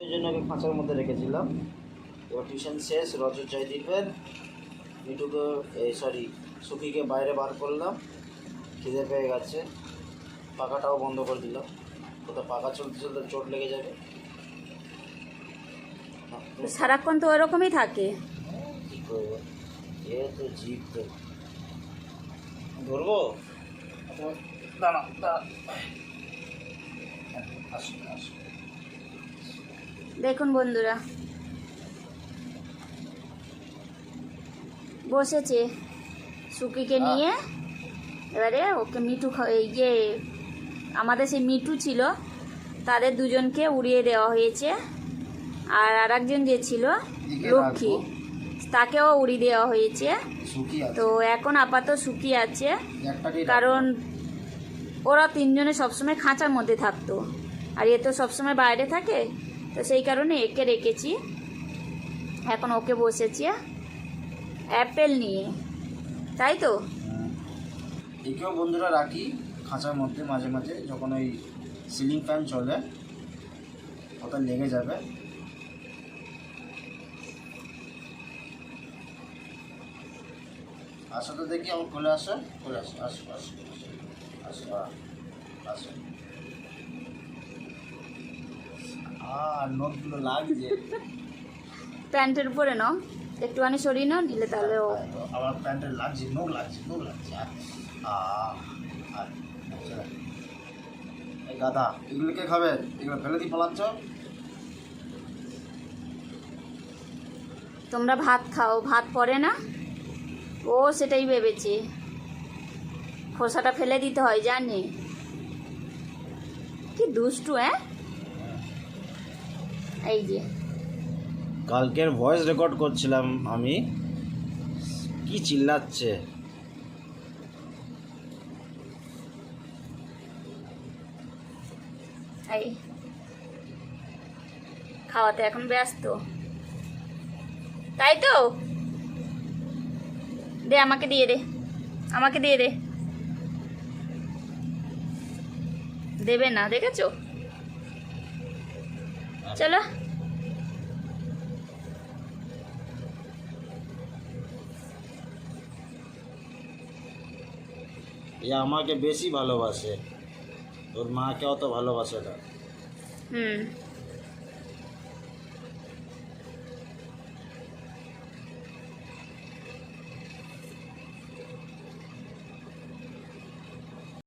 এই জন্য ওকে খাঁচার মধ্যে রেখেছিলাম। এবার টিউশন শেষ রজত জয়দীপের মিটুকে এই সরি সুফিকে বাইরে বার করলাম। খিদে পেয়ে গেছে। পাখাটাও বন্ধ করে দিলাম কোথাও পাখা চলতে চলতে চোট লেগে যাবে। সারাক্ষণ তো ওরকমই থাকে। কী করব? এ তো জীব তো। ধরবো? দাঁড়া দাঁড়া আসুন আসুন। দেখুন বন্ধুরা। বসেছে সুকিকে নিয়ে। এবারে ওকে মিঠু ইয়ে আমাদের সেই মিঠু ছিল তাদের দুজনকে উড়িয়ে দেওয়া হয়েছে। আর আরেকজন যে ছিল লক্ষ্মী তাকেও উড়িয়ে দেওয়া হয়েছে। তো এখন আপাতত সুখী আছে। কারণ ওরা তিনজনে সবসময় খাঁচার মধ্যে থাকতো। আর এ তো সবসময় বাইরে থাকে। তো সেই কারণে একে রেখেছি। এখন ওকে বসেছি অ্যাপেল নিয়ে। তাই তো? একেও বন্ধুরা রাখি, খাঁচার মধ্যে মাঝে মাঝে যখন ওই সিলিং ফ্যান চলে, ওটা লেগে যাবে। আসো তো দেখি আমার খুলে আসো। কোলে আসো আসো আসো আসো আসো আ, আসো আর নখগুলো লাগছে প্যান্টের উপরে নাও। একটুখানি সরিয়ে নাও নিলে তাহলে ও আমার প্যান্টে লাগছে নোক লাগছে নোক লাগছে। আহ, আচ্ছা। গাদা এগুলো কে খাবে? এগুলো ফেলে দিয়ে পালাচ্ছ? তোমরা ভাত খাও ভাত পড়ে না? ও সেটাই ভেবেছে। খোসাটা ফেলে দিতে হয় জানি? কি দুষ্টু হ্যাঁ? এই যে। কালকের ভয়েস রেকর্ড করছিলাম আমি। কি চিল্লাচ্ছে? এই। খাওয়াতে এখন ব্যস্ত। তাই তো? দে আমাকে দিয়ে দে। আমাকে দিয়ে দে। দেবে না দেখেছ? চলো। এ আমাকে বেশি ভালোবাসে ওর মাকে অত ভালোবাসে না হুম